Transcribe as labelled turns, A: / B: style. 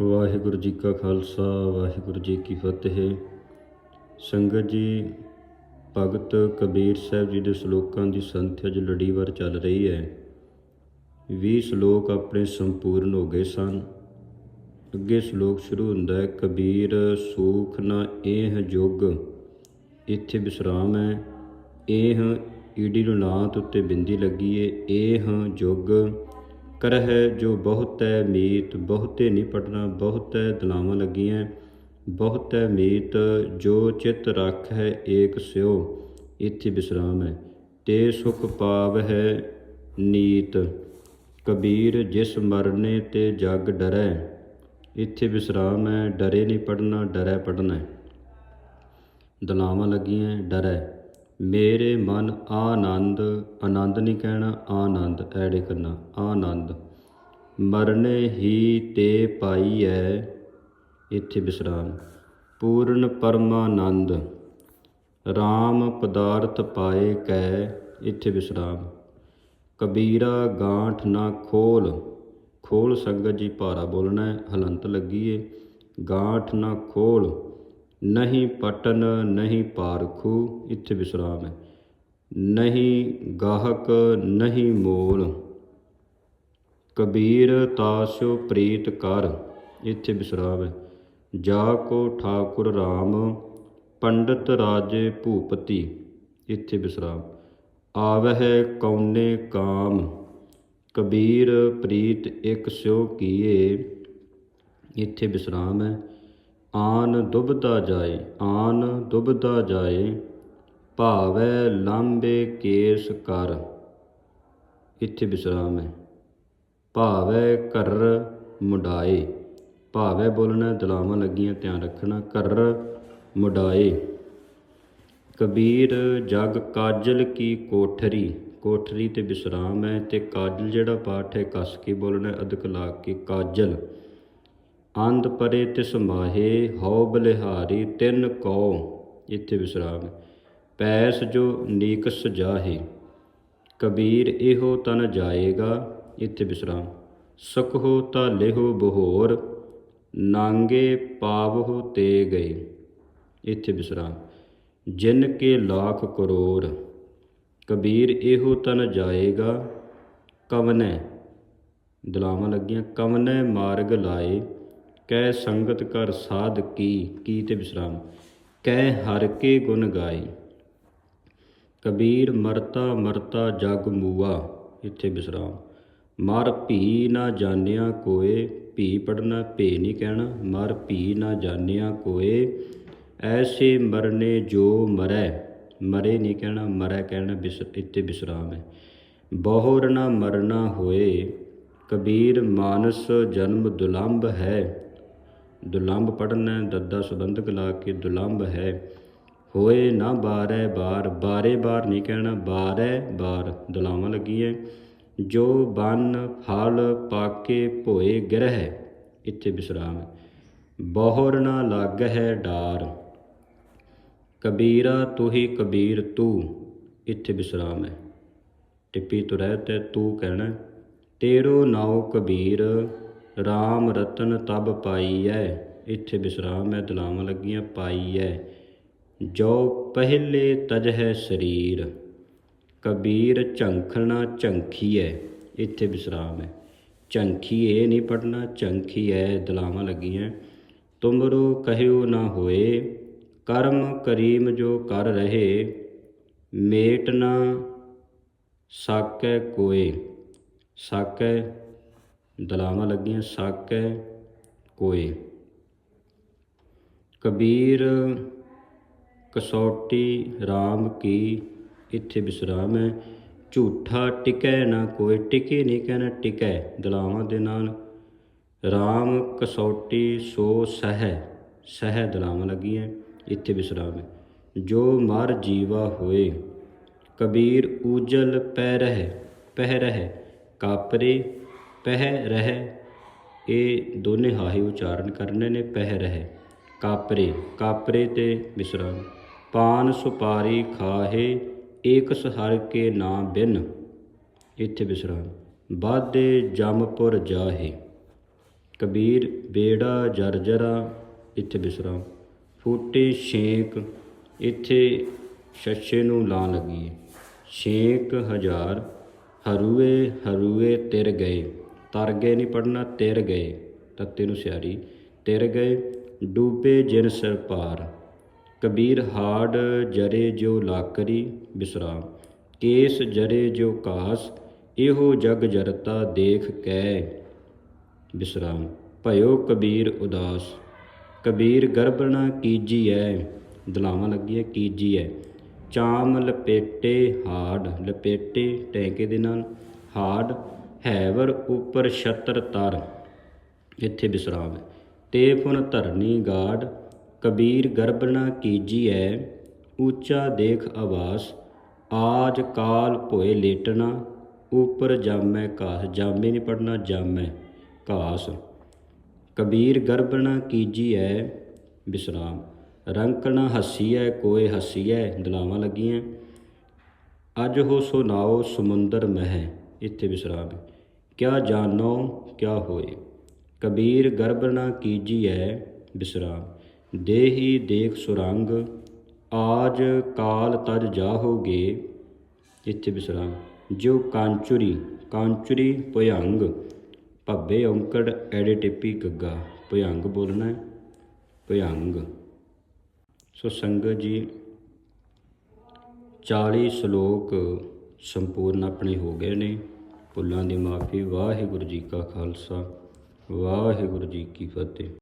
A: ਵਾਹਿਗੁਰੂ ਜੀ ਕਾ ਖਾਲਸਾ, ਵਾਹਿਗੁਰੂ ਜੀ ਕੀ ਫਤਿਹ। ਸੰਗਤ ਜੀ, ਭਗਤ ਕਬੀਰ ਸਾਹਿਬ ਜੀ ਦੇ ਸ਼ਲੋਕਾਂ ਦੀ ਸੰਥਿਆ ਜੋ ਲੜੀਵਾਰ ਚੱਲ ਰਹੀ ਹੈ। 20 ਸ਼ਲੋਕ ਆਪਣੇ ਸੰਪੂਰਨ ਹੋ ਗਏ ਸਨ। ਅੱਗੇ ਸ਼ਲੋਕ ਸ਼ੁਰੂ ਹੁੰਦਾ ਹੈ, ਕਬੀਰ ਸੂਖ ਨਾ ਇਹ ਜੁਗ, ਇੱਥੇ ਵਿਸਰਾਮ ਹੈ। ਇਹ ਈੜੀ ਨੂੰ ਲਾਤ ਉੱਤੇ ਬਿੰਦੀ ਲੱਗੀ ਏ ਇਹ ਜੁਗ ਕਰਹਿ ਜੋ ਬਹੁਤੈ ਮੀਤ, ਬਹੁਤੇ ਨਹੀਂ ਪਟਣਾ, ਬਹੁਤੈ ਦਲਾਵਾਂ ਲੱਗੀਆਂ ਬਹੁਤੈ ਮੀਤ ਜੋ ਚਿਤ ਰੱਖ ਹੈ ਏਕ ਸਿਓ ਇੱਥੇ ਵਿਸਰਾਮ ਹੈ। ਤੇ ਸੁਖ ਪਾਵ ਹੈ ਨੀਤ, ਕਬੀਰ ਜਿਸ ਮਰਨੇ ਤੇ ਜਗ ਡਰੈ, ਇੱਥੇ ਵਿਸਰਾਮ ਹੈ, ਡਰੇ ਨਹੀਂ ਪੜਨਾ, ਡਰੈ ਪੜਨਾ। ਹੈ ਦਲਾਵਾਂ ਲੱਗੀਆਂ ਡਰੈ। ਮੇਰੇ ਮਨ ਆਨੰਦ ਆਨੰਦ ਨਹੀਂ ਕਹਿਣਾ ਆਨੰਦ ਐੜੇ ਕਰਨਾ ਆਨੰਦ। ਮਰਨੇ ਹੀ ਤੇ ਪਾਈ ਐ ਇੱਥੇ ਵਿਸਰਾਮ ਪੂਰਨ ਪਰਮਾਨੰਦ RAM ਪਦਾਰਥ ਪਾਏ ਕੈ ਇੱਥੇ ਵਿਸਰਾਮ ਕਬੀਰਾ ਗਾਂਠ ਨਾ ਖੋਲ ਖੋਲ ਸੰਗਤ ਜੀ ਭਾਰਾ ਬੋਲਣਾ ਹੈ, ਹਲੰਤ ਲੱਗੀਏ ਗਾਂਠ ਨਾ ਖੋਲ ਨਹੀਂ ਪਟਨ, ਨਹੀਂ ਪਾਰਖੂ, ਇੱਥੇ ਵਿਸਰਾਮ ਹੈ। ਨਹੀਂ ਗਾਹਕ, ਨਹੀਂ ਮੋਲ। ਕਬੀਰ ਤਾਸਿਓ ਪ੍ਰੀਤ ਕਰ, ਇੱਥੇ ਵਿਸਰਾਮ ਹੈ। ਜਾ ਕੋ ਠਾਕੁਰ RAM ਪੰਡਤ ਰਾਜੇ ਭੂਪਤੀ, ਇੱਥੇ ਵਿਸਰਾਮ। ਆਵਹਿ ਕੌਨੇ ਕਾਮ, ਕਬੀਰ ਪ੍ਰੀਤ ਇਕ ਸਿਓ ਕੀਏ, ਇੱਥੇ ਵਿਸਰਾਮ ਹੈ। ਆਨ ਦੁਬਦਾ ਜਾਏ ਆਨ ਦੁਬਦਾ ਜਾਏ ਭਾਵੈ ਲਾਂਬੇ ਕੇਸ ਕਰ। ਇੱਥੇ ਵਿਸਰਾਮ ਹੈ। ਭਾਵੈ ਕਰ ਮੁਡਾਏ। ਭਾਵੈ ਬੋਲਣਾ ਦਲਾਵਾਂ ਲੱਗੀਆਂ ਧਿਆਨ ਰੱਖਣਾ। ਕਰ ਮੁਡਾਏ। ਕਬੀਰ ਜਗ ਕਾਜਲ ਕੀ ਕੋਠਰੀ? ਕੋਠਰੀ ਤੇ ਵਿਸਰਾਮ ਹੈ ਤੇ ਕਾਜਲ ਜਿਹੜਾ ਪਾਠ ਹੈ ਕੱਸ ਕੇ ਬੋਲਣਾ ਹੈ, ਲਾ ਕੇ ਕਾਜਲ। ਅੰਧ ਪਰੇ ਤਿਸ ਮਾਹੇ, ਹਉ ਬਲਿਹਾਰੀ ਤਿੰਨ ਕਉ। ਇੱਥੇ ਵਿਸਰਾਮ ਪੈਸ ਜੋ ਨੀਕਸ ਜਾਹੇ, ਕਬੀਰ ਇਹੋ ਤਨ ਜਾਏਗਾ। ਇੱਥੇ ਵਿਸਰਾਮ ਸਕਹੁ ਤਾ ਲਿਹੋ ਬਹੋਰ, ਨਾਂਗੇ ਪਾਵਹੁ ਤੇ ਗਏ। ਇੱਥੇ ਵਿਸਰਾਮ ਜਿਨ ਕੇ ਲੱਖ ਕਰੋੜ ਕਬੀਰ ਇਹੋ ਤਨ ਜਾਏਗਾ। ਕਵਨੈ, ਦਲਾਵਾਂ ਲੱਗੀਆਂ, ਕਵਨੈ ਮਾਰਗ ਲਾਏ। ਕਹਿ ਸੰਗਤ ਕਰ ਸਾਧ ਕੀ ਕੀ ਤੇ ਵਿਸਰਾਮ। ਕਹਿ ਹਰ ਕੇ ਗੁਣ ਗਾਏ। ਕਬੀਰ ਮਰਤਾ ਮਰਤਾ ਜਗ ਮੂਆ, ਇੱਥੇ ਵਿਸਰਾਮ। ਮਰ ਭੀ ਨਾ ਜਾਣਿਆ ਕੋਏ, ਭੀ ਪੜਨਾ ਭੇ ਨਹੀਂ ਕਹਿਣਾ। ਮਰ ਭੀ ਨਾ ਜਾਣਿਆ ਕੋਏ, ਐਸੇ ਮਰਨੇ ਜੋ ਮਰੈ। ਮਰੇ ਨਹੀਂ ਕਹਿਣਾ, ਮਰੈ ਕਹਿਣਾ ਬਿਸ ਇੱਥੇ ਵਿਸਰਾਮ ਹੈ। ਬਹੁਰ ਨਾ ਮਰਨਾ ਹੋਏ, ਕਬੀਰ ਮਾਨਸ ਜਨਮ ਦੁਲੰਭ ਹੈ। ਦੁਲੰਭ ਪੜਨਾ ਦੱਦਾ ਸੁਬੰਧਕ ਲਾ ਕੇ ਦੁਲੰਭ ਹੈ। ਹੋਏ ਨਾ ਬਾਰੈ ਬਾਰ, ਬਾਰੇ ਬਾਰ ਨਹੀਂ ਕਹਿਣਾ, ਬਾਰੈ ਬਾਰ ਦੁਲਾਵਾਂ ਲੱਗੀਆਂ ਜੋ ਬਨ ਫਲ ਪਾਕੇ ਭੋਏ ਗ੍ਰਹਿ, ਇੱਥੇ ਵਿਸਰਾਮ ਹੈ। ਬਹੁਰ ਨਾ ਲੱਗ ਹੈ ਡਾਰ, ਕਬੀਰਾ ਤੁਹੀ ਕਬੀਰ ਤੂੰ, ਇੱਥੇ ਵਿਸਰਾਮ ਹੈ। ਟਿੱਪੀ ਤੋਂ ਰਹਿਤ ਹੈ ਤੂੰ ਕਹਿਣਾ, ਤੇਰੋ ਨਾਉ ਕਬੀਰ RAM ਰਤਨ ਤਬ ਪਾਈਐ, ਇੱਥੇ ਵਿਸਰਾਮ ਹੈ ਦਲਾਵਾਂ ਲੱਗੀਆਂ ਪਾਈਐ। ਜੋ ਪਹਿਲੇ ਤਜ ਹੈ ਸਰੀਰ, ਕਬੀਰ ਝੰਖਣਾ ਝੰਖੀਐ, ਇੱਥੇ ਵਿਸਰਾਮ ਹੈ। ਝੰਖੀਏ ਨਹੀਂ ਪੜਨਾ ਝੰਖੀਐ ਦਲਾਵਾਂ ਲੱਗੀਆਂ। ਤੁਮਰੋ ਕਹਿਓ ਨਾ ਹੋਏ, ਕਰਮ ਕਰੀਮ ਜੋ ਕਰ ਰਹੇ, ਮੇਟ ਨਾ ਸਾਕੈ ਕੋਏ, ਸਾਕੈ ਦਲਾਵਾਂ ਲੱਗੀਆਂ, ਸਾਕੈ ਕੋਏ ਕਬੀਰ, ਕਸੌਟੀ RAM ਕੀ ਇੱਥੇ ਵਿਸਰਾਮ ਹੈ? ਝੂਠਾ ਟਿਕੈ ਨਾ ਕੋਈ, ਟਿਕੇ ਨਹੀਂ ਕਹਿਣਾ ਟਿਕੈ ਦਲਾਵਾਂ ਦੇ ਨਾਲ। RAM ਕਸੌਟੀ, ਸੋ ਸਹਿ ਸਹਿ ਦਲਾਵਾਂ ਲੱਗੀਆਂ, ਇੱਥੇ ਵਿਸਰਾਮ ਹੈ। ਜੋ ਮਰ ਜੀਵਾ ਹੋਏ, ਕਬੀਰ ਉਜਲ ਪੈ ਰਹਿ ਪਹਿ ਰਹਿ, ਕਾਪਰੇ ਪਹਿ ਰਹਿ, ਇਹ ਦੋਨੇ ਹਾਹੇ ਉਚਾਰਨ ਕਰਨੇ ਨੇ, ਪਹਿ ਰਹਿ। ਕਾਪਰੇ ਕਾਪਰੇ ਤੇ ਵਿਸਰਾਮ ਪਾਨ ਸੁਪਾਰੀ ਖਾਹੇ ਏਕ ਸਹਰ ਕੇ ਨਾ ਬਿਨ। ਇੱਥੇ ਵਿਸਰਾਮ ਬਾਦੇ ਜਮਪੁਰ ਜਾਹੇ। ਕਬੀਰ, ਬੇੜਾ ਜਰਜਰਾ ਇੱਥੇ ਵਿਸਰਾਮ ਫੂਟੇ ਛੇਕ। ਇੱਥੇ ਛੱਛੇ ਨੂੰ ਲਾਂ ਲੱਗੀ ਛੇਕ ਹਜ਼ਾਰ। ਹਰੂਏ ਹਰੂਏ ਤਿਰ ਗਏ। ਤਰ ਗਏ ਨਹੀਂ ਪੜਨਾ ਤਿਰ ਗਏ, ਤੱਤੇ ਨੂੰ ਸਿਆਰੀ। ਤਿਰ ਗਏ, ਡੂਬੇ ਜਿਨ ਸਿਰ ਪਾਰ ਕਬੀਰ ਹਾੜ ਜਰੇ ਜੋ ਲਾਕਰੀ ਬਿਸਰਾਮ। ਕੇਸ ਜਰੇ ਜੋ ਕਾਸ, ਇਹੋ ਜਗ ਜਰਤਾ ਦੇਖ ਕੈ ਬਿਸਰਾਮ। ਭਇਓ ਕਬੀਰ ਉਦਾਸ। ਕਬੀਰ ਗਰਭ ਨਾ ਕੀਜੀਐ, ਦਲਾਵਾਂ ਲੱਗੀਐ, ਕੀਜੀਐ। ਚਾਮ ਲਪੇਟੇ ਹਾੜ, ਲਪੇਟੇ ਟੈਂਕੇ ਦੇ ਨਾਲ। ਹਾੜ ਹੈਵਰ ਉਪਰ ਛਤਰ ਤਰ, ਇੱਥੇ ਵਿਸਰਾਮ ਹੈ। ਤੇ ਫੁਨ ਧਰਨੀ ਗਾੜ ਕਬੀਰ ਗਰਭ ਨਾ ਕੀਜੀਐ, ਉੱਚਾ ਦੇਖ ਆਵਾਸ, ਆਜ ਕਾਲ ਭੋਏ ਲੇਟਣਾ, ਉਪਰ ਜਾਮੈ ਘਾਸ, ਜਾਮੇ ਨਹੀਂ ਪੜਨਾ ਜਾਮੈ ਘਾਸ। ਕਬੀਰ ਗਰਭ ਨਾ ਕੀਜੀਐ ਵਿਸਰਾਮ ਰੰਕਣਾ ਨਾ ਹੱਸੀਐ, ਕੋਏ ਹੱਸੀਐ, ਦਲਾਵਾਂ ਲੱਗੀਆਂ ਅੱਜ ਹੋ ਸੋ ਨਾਓ ਸਮੁੰਦਰ ਮਹਿ। ਇੱਥੇ ਵਿਸਰਾਮ। ਹੈ। ਕਿਆ ਜਾਣੋ, ਕਿਆ ਹੋਏ। ਕਬੀਰ ਗਰਭ ਨਾ ਕੀਜੀਐ ਵਿਸਰਾਮ ਦੇਹੀ ਦੇਖ ਸੁਰੰਗ, ਆਜ ਕਾਲ ਤਜ ਜਾਹੋਗੇ। ਇੱਥੇ ਵਿਸਰਾਮ। ਜੋ ਕਾਂਚੁਰੀ ਕਾਂਚੁਰੀ ਭਯੰਗ। ਭੱਬੇ ਔਂਕੜ, ਐੜੇ ਟਿੱਪੀ ਗੱਗਾ। ਭਯੰਗ ਬੋਲਣਾ ਹੈ, ਭਯੰਗ। ਸੋ ਸੰਗਤ ਜੀ 40 ਸ਼ਲੋਕ ਸੰਪੂਰਨ ਆਪਣੇ ਹੋ ਗਏ ਨੇ। ਭੁੱਲਾਂ ਦੀ ਮਾਫੀ। ਵਾਹਿਗੁਰੂ ਜੀ ਕਾ ਖਾਲਸਾ। ਵਾਹਿਗੁਰੂ ਜੀ ਕੀ ਫਤਿਹ।